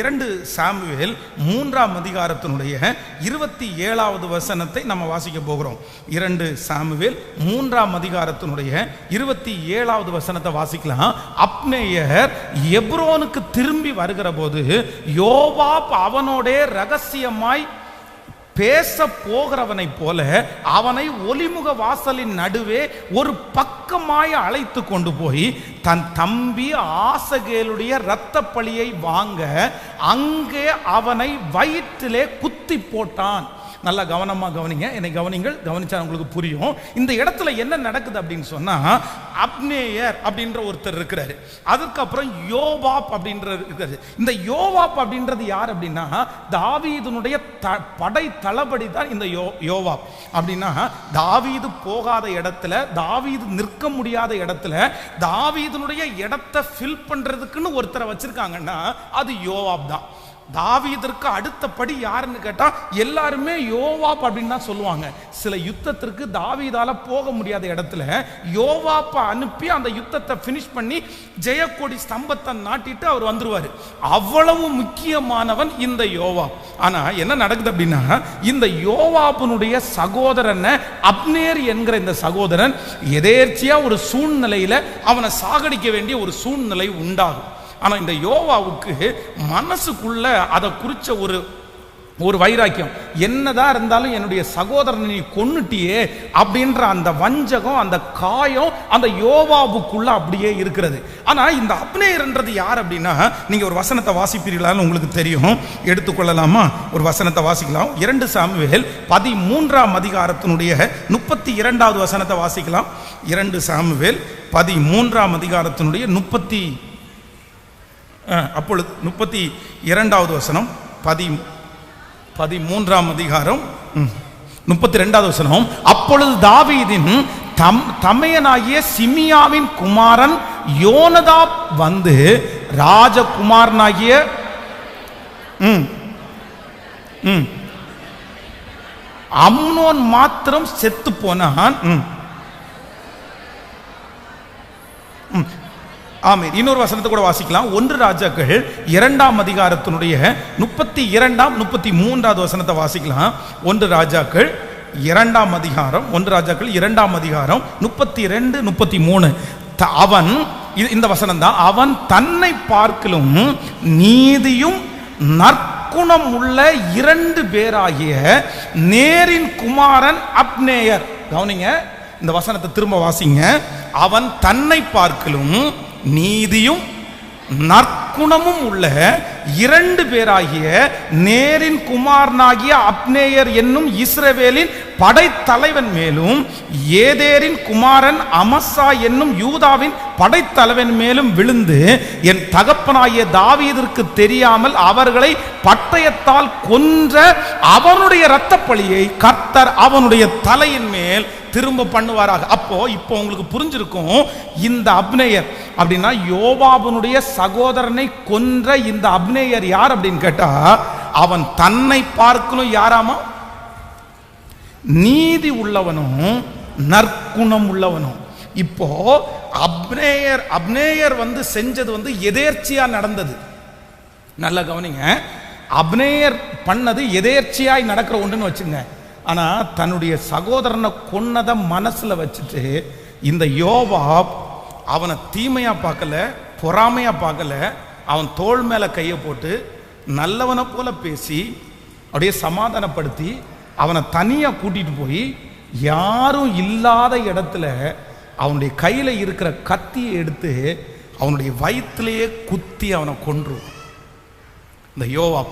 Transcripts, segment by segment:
இரண்டு சாமுவேல் மூன்றாம் அதிகாரத்தினுடைய இருபத்தி ஏழாவது வசனத்தை நம்ம வாசிக்க போகிறோம். இரண்டு சாமுவேல் மூன்றாம் அதிகாரத்தினுடைய இருபத்தி ஏழாவது வசனத்தை வாசிக்கலாம். அப்னேயர் எப்ரோனுக்கு திரும்பி வருகிற போது யோவாப் அவனோட ரகசியமாய் பேச போகிறவனை போல அவனை ஒலிமுக வாசலின் நடுவே ஒரு பக்கமாய் அழைத்து கொண்டு போய் தன் தம்பி ஆசகேலுடைய இரத்த பழியை வாங்க அங்கே அவனை வயிற்றிலே குத்தி போட்டான். நல்லா கவனமாக கவனிங்க. என்னை கவனிங்கள் கவனிச்சா உங்களுக்கு புரியும். இந்த இடத்துல என்ன நடக்குது அப்படின்னு சொன்னா அப்னேயர் அப்படின்ற ஒருத்தர் இருக்கிறாரு. அதுக்கப்புறம் யோவாப் அப்படின்ற இருக்காரு இந்த யோவாப் அப்படின்றது யார் அப்படின்னா தாவீதுனுடைய த படை தளபடி தான் இந்த யோ யோவாப். அப்படின்னா தாவீது போகாத இடத்துல தாவீது நிற்க முடியாத இடத்துல தாவீதுனுடைய இடத்தை ஃபில் பண்ணுறதுக்குன்னு ஒருத்தரை வச்சிருக்காங்கன்னா அது யோவாப் தான். தாவீதற்கு அடுத்தபடி யாருன்னு கேட்டால் எல்லாருமே யோவாப் அப்படின்னு தான் சொல்லுவாங்க. சில யுத்தத்திற்கு தாவீதால போக முடியாத இடத்துல யோவாப்பை அனுப்பி அந்த யுத்தத்தை ஃபினிஷ் பண்ணி ஜெயக்கொடி ஸ்தம்பத்தை நாட்டிட்டு அவர் வந்துருவார். அவ்வளவு முக்கியமானவன் இந்த யோவாப். ஆனால் என்ன நடக்குது அப்படின்னா இந்த யோவாப்பினுடைய சகோதரனை அப்னேர் என்கிற இந்த சகோதரன் எதேர்ச்சியாக ஒரு சூழ்நிலையில் அவனை சாகடிக்க வேண்டிய ஒரு சூழ்நிலை உண்டாகும். ஆனால் இந்த யோவாவுக்கு மனசுக்குள்ள அதை குறித்த ஒரு ஒரு வைராக்கியம். என்னதான் இருந்தாலும் என்னுடைய சகோதரனை நீ கொன்னுட்டியே அப்படின்ற அந்த வஞ்சகம் அந்த காயம் அந்த யோவாவுக்குள்ள அப்படியே இருக்கிறது. ஆனால் இந்த அப்னேயர்ன்றது யார் அப்படின்னா நீங்கள் ஒரு வசனத்தை வாசிப்பீர்களான்னு உங்களுக்கு தெரியும். எடுத்துக்கொள்ளலாமா? ஒரு வசனத்தை வாசிக்கலாம். இரண்டு சாமுவேல் பதிமூன்றாம் அதிகாரத்தினுடைய முப்பத்தி இரண்டாவது வசனத்தை வாசிக்கலாம். இரண்டு சாமுவேல் பதிமூன்றாம் அதிகாரத்தினுடைய முப்பத்தி அப்பொழுது முப்பத்தி இரண்டாவது வசனம் பதி பதிமூன்றாம் அதிகாரம் ம், முப்பத்தி ரெண்டாவது வசனம் அப்பொழுது தாவீதின் தம் தமையனாகிய சிமியாவின் குமாரன் யோனதாப் வந்து ராஜகுமாரனாகிய ம் ம் அம்னோன் மாத்திரம் செத்து போனான் ம். ஆமென். இன்னொரு வசனத்தை கூட வாசிக்கலாம். ஒன்று ராஜாக்கள் இரண்டாம் அதிகாரத்தினுடைய முப்பத்தி இரண்டாம் முப்பத்தி மூன்றாவது வசனத்தை வாசிக்கலாம். ஒன்று ராஜாக்கள் இரண்டாம் அதிகாரம் ஒன்று ராஜாக்கள் இரண்டாம் அதிகாரம் முப்பத்தி ரெண்டு முப்பத்தி மூணு. த- அவன் இது- இந்த வசனம் தான் அவன் தன்னை பார்க்கலும் நீதியும் நற்குணம் உள்ள இரண்டு பேராகிய நேரின் குமாரன் அப்னேயர். கவனிங்க இந்த வசனத்தை திரும்ப வாசிங்க. அவன் தன்னை பார்க்கலும் நீதியும் நற்குணமும் உள்ள இரண்டு பேராகிய நேரின் குமாரனாகிய அப்னேயர் என்னும் இஸ்ரவேலின் படைத்தலைவன் மேலும் ஏதேரின் குமாரன் அமசா என்னும் யூதாவின் படைத்தலைவன் மேலும் விழுந்து என் தகப்பனாகிய தாவீதிற்கு தெரியாமல் அவர்களை பட்டயத்தால் கொன்ற அவனுடைய இரத்தப்பழியை கர்த்தர் அவனுடைய தலையின் மேல் திரும்ப பண்ணுவாராக. அப்போ இப்போ உங்களுக்கு புரிஞ்சிருக்கும் இந்த அப்னேயர் அப்படின்னா யோவாபனுடைய சகோதரனை கொன்ற இந்த அப்னேயர் யார் அப்படின்னு கேட்டா அவன் தன்னை பார்க்கணும் யாராமா? நீதி உள்ளவனும் நற்குணம் உள்ளவனும். இப்போ அப்னேயர் அப்னேயர் வந்து செஞ்சது வந்து எதேர்ச்சியா நடந்தது. நல்லா கவனிங்க. அப்னேயர் பண்ணது எதேர்ச்சியாய் நடக்கிற ஒன்றுன்னு வச்சுங்க. ஆனா தன்னுடைய சகோதரனை கொன்னதை மனசுல வச்சுட்டு இந்த யோவாப் அவனை தீமையா பார்க்கல பொறாமையா பார்க்கல அவன் தோள் மேலே கையை போட்டு நல்லவனை போல பேசி அப்படியே சமாதானப்படுத்தி அவனை தனியாக கூட்டிகிட்டு போய் யாரும் இல்லாத இடத்துல அவனுடைய கையில் இருக்கிற கத்தியை எடுத்து அவனுடைய வயிற்றுலேயே குத்தி அவனை கொன்றுவான் இந்த யோவா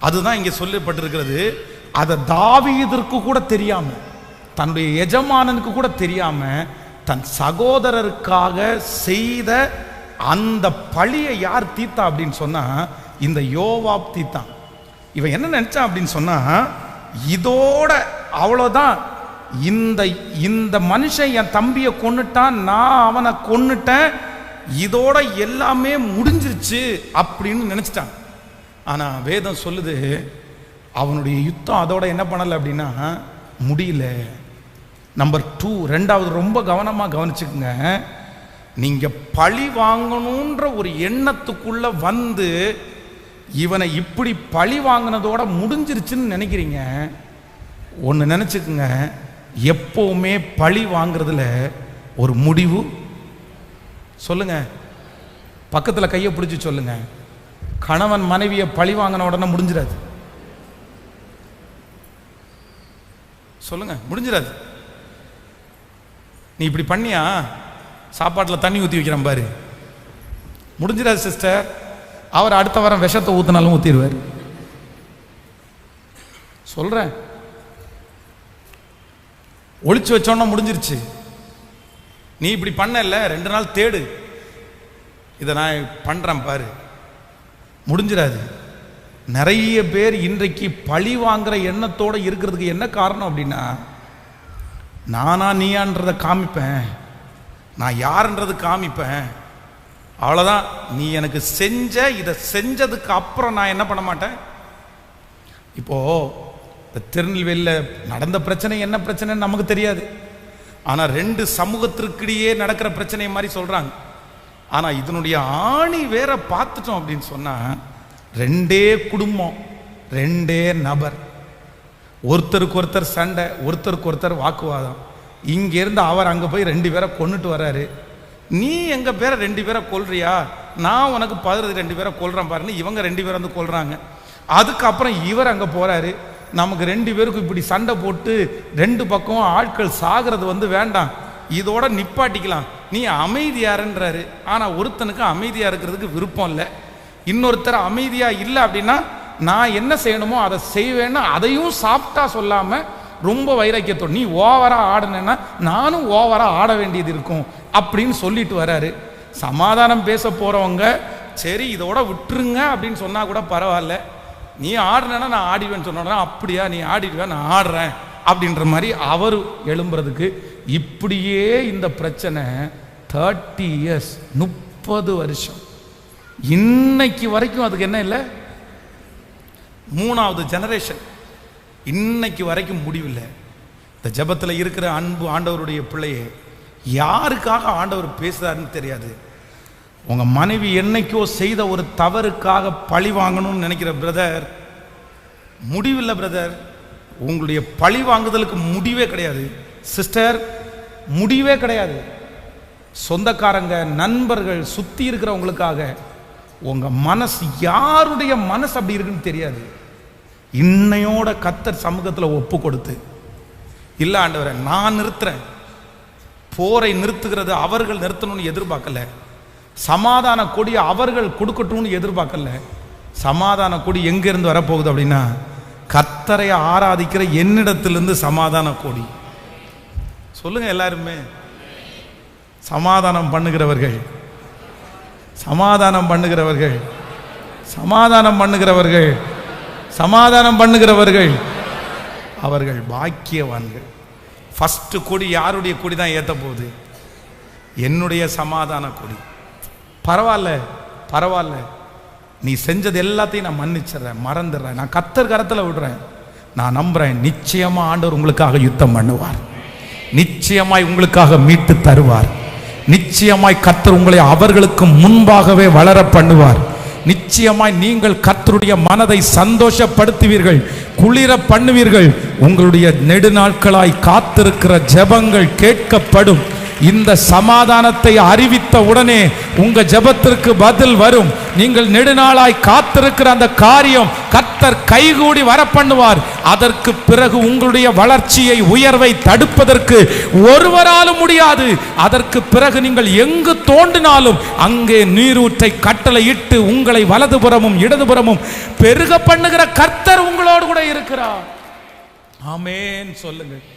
அதுதான் இங்கே சொல்லப்பட்டிருக்கிறது. அதை தாவியதற்கு கூட தெரியாம தன்னுடைய எஜமானனுக்கு கூட தெரியாம தன் சகோதரருக்காக செய்த அந்த பழியை யார் தீத்தா அப்படின்னு சொன்னா இந்த யோவாப் தீத்தான் இவன் என்ன நினச்சா அப்படின்னு சொன்னா இதோட அவ்வளோதான் இந்த இந்த மனுஷன் என் தம்பியை கொன்னுட்டான் நான் அவனை கொண்டுட்டேன் இதோட எல்லாமே முடிஞ்சிருச்சு அப்படின்னு நினச்சிட்டான். ஆனால் வேதம் சொல்லுது அவனுடைய யுத்தம் அதோட என்ன பண்ணலை அப்படின்னா முடியல. நம்பர் டூ ரெண்டாவது ரொம்ப கவனமாக கவனிச்சுக்குங்க. நீங்க பழி வாங்கணுன்ற ஒரு எண்ணத்துக்குள்ள வந்து இவனை இப்படி பழி வாங்கினதோட முடிஞ்சிருச்சுன்னு நினைக்கிறீங்க? ஒன்று நினச்சிக்கோங்க. எப்போவுமே பழி வாங்குறதுல ஒரு முடிவு. சொல்லுங்க. பக்கத்தில் கையை பிடிச்சி சொல்லுங்க. கணவன் மனைவியை பழி வாங்கின உடனே முடிஞ்சிடாது. சொல்லுங்க முடிஞ்சிடாது. நீ இப்படி பண்ணியா? சாப்பாட்டில் தண்ணி ஊற்றி வைக்கிறேன் பாரு. முடிஞ்சிடாது சிஸ்டர் அவர் அடுத்த வாரம் விஷத்தை ஊற்றினாலும் ஊற்றிடுவார் சொல்கிறேன் ஒழிச்சு வச்சோன்னா முடிஞ்சிருச்சு. நீ இப்படி பண்ணல ரெண்டு நாள் தேடு. இதை நான் பண்ணுறேன் பாரு. முடிஞ்சிடாது. நிறைய பேர் இன்றைக்கு பழி வாங்குற எண்ணத்தோட இருக்கிறதுக்கு என்ன காரணம் அப்படின்னா நானா நீயான்றதை காமிப்பேன். நான் யாருன்றது காமிப்பேன். அவ்வளோதான் நீ எனக்கு செஞ்ச இதை செஞ்சதுக்கு அப்புறம் நான் என்ன பண்ண மாட்டேன்? இப்போ இந்த திருநெல்வேலியில் நடந்த பிரச்சனை என்ன பிரச்சனைன்னு நமக்கு தெரியாது. ஆனால் ரெண்டு சமூகத்திற்கிடையே நடக்கிற பிரச்சனை மாதிரி சொல்கிறாங்க ஆனால் இதனுடைய ஆணி வேற பார்த்துட்டோம் அப்படின்னு சொன்னால் ரெண்டே குடும்பம் ரெண்டே நபர். ஒருத்தருக்கு ஒருத்தர் சண்டை ஒருத்தருக்கு ஒருத்தர் வாக்குவாதம். இங்கேருந்து அவர் அங்கே போய் ரெண்டு பேரை கொண்டுட்டு வர்றாரு. நீ எங்கள் பேரை ரெண்டு பேரை கொல்றியா? நான் உனக்கு பதினது ரெண்டு பேரை கொல்றேன் பாருன்னு இவங்க ரெண்டு பேரை வந்து கொல்றாங்க. அதுக்கப்புறம் இவர் அங்கே போகிறாரு நமக்கு ரெண்டு பேருக்கும் இப்படி சண்டை போட்டு ரெண்டு பக்கம் ஆட்கள் சாகிறது வந்து வேண்டாம். இதோட நிப்பாட்டிக்கலாம். நீ அமைதியாருன்றாரு. ஆனால் ஒருத்தனுக்கு அமைதியாக இருக்கிறதுக்கு விருப்பம் இல்லை. இன்னொருத்தர் அமைதியாக இல்லை அப்படின்னா நான் என்ன செய்யணுமோ அதை செய்வேன்னு அதையும் சாப்பிட்டா சொல்லாமல் ரொம்ப வைராக்கியத்தோடு நீ ஓவராக ஆடுனேன்னா நானும் ஓவராக ஆட வேண்டியது இருக்கும் அப்படின்னு சொல்லிட்டு வராரு. சமாதானம் பேச போகிறவங்க சரி இதோட விட்டுருங்க அப்படின்னு சொன்னால் கூட பரவாயில்ல. நீ ஆடுனேன்னா நான் ஆடிவேன்னு சொன்னோன்னா அப்படியா நீ ஆடிடுவேன் நான் ஆடுறேன் அப்படின்ற மாதிரி அவர் எழும்புறதுக்கு இப்படியே இந்த பிரச்சனை தேர்ட்டி இயர்ஸ் முப்பது வருஷம். இன்னைக்கு வரைக்கும் அதுக்கு என்ன இல்லை? மூணாவது ஜெனரேஷன் இன்னைக்கு வரைக்கும் முடிவில்லை. இந்த ஜெபத்தில் இருக்கிற அன்பு ஆண்டவருடைய பிள்ளையே யாருக்காக ஆண்டவர் பேசுகிறாருன்னு தெரியாது. உங்கள் மனைவி என்னைக்கோ செய்த ஒரு தவறுக்காக பழி வாங்கணும்னு நினைக்கிற பிரதர் முடிவில்லை பிரதர். உங்களுடைய பழி வாங்குதலுக்கு முடிவே கிடையாது. சிஸ்டர் முடிவே கிடையாது. சொந்தக்காரங்க நண்பர்கள் சுற்றி இருக்கிறவங்களுக்காக உங்கள் மனசு யாருடைய மனசு அப்படி இருக்குன்னு தெரியாது. இன்னையோட கத்தர் சமூகத்தில் ஒப்பு கொடுத்து இல்லை ஆண்டவரை நான் நிறுத்துறேன். போரை நிறுத்துகிறது அவர்கள் நிறுத்தணும்னு எதிர்பார்க்கல. சமாதான கொடி அவர்கள் கொடுக்கட்டும்னு எதிர்பார்க்கல. சமாதான கொடி எங்கேருந்து வரப்போகுது அப்படின்னா கத்தரை ஆராதிக்கிற என்னிடத்திலிருந்து சமாதான கொடி. சொல்லுங்க எல்லாருமே. சமாதானம் பண்ணுகிறவர்கள். சமாதானம் பண்ணுகிறவர்கள். சமாதானம் பண்ணுகிறவர்கள். சமாதானம் பண்ணுகிறவர்கள் அவர்கள் பாக்கியவான்கள். ஃபஸ்ட்டு கொடி யாருடைய கொடி தான் ஏற்ற போகுது? என்னுடைய சமாதான கொடி. பரவாயில்ல பரவாயில்ல. நீ செஞ்சது எல்லாத்தையும் நான் மன்னிச்சிடுறேன் மறந்துடுறேன். நான் கத்தர் கரத்தில் விடுறேன். நான் நம்புறேன் நிச்சயமா ஆண்டவர் உங்களுக்காக யுத்தம் பண்ணுவார். நிச்சயமாய் உங்களுக்காக மீட்டு தருவார். நிச்சயமாய் கத்தர் உங்களை அவர்களுக்கு முன்பாகவே வளர பண்ணுவார். நிச்சயமாய் நீங்கள் கர்த்தருடைய மனதை சந்தோஷப்படுத்துவீர்கள் குளிர பண்ணுவீர்கள். உங்களுடைய நெடுநாட்களாய் காத்திருக்கிற ஜெபங்கள் கேட்கப்படும். இந்த சமாதானத்தை அறிவித்த உடனே உங்க ஜெபத்திற்கு பதில் வரும். நீங்கள் நெடுநாளாய் காத்திருக்கிற அந்த காரியம் கத்தர் கைகூடி வர பண்ணுவார் அதற்கு பிறகு உங்களுடைய வளர்ச்சியை உயர்வை தடுப்பதற்கு ஒருவராலும் முடியாது. அதற்கு பிறகு நீங்கள் எங்கு தோண்டினாலும் அங்கே நீரூற்றை கட்டளையிட்டு உங்களை வலதுபுறமும் இடதுபுறமும் பெருக பண்ணுகிற கர்த்தர் உங்களோடு கூட இருக்கிறார். ஆமேன். சொல்லுங்கள்.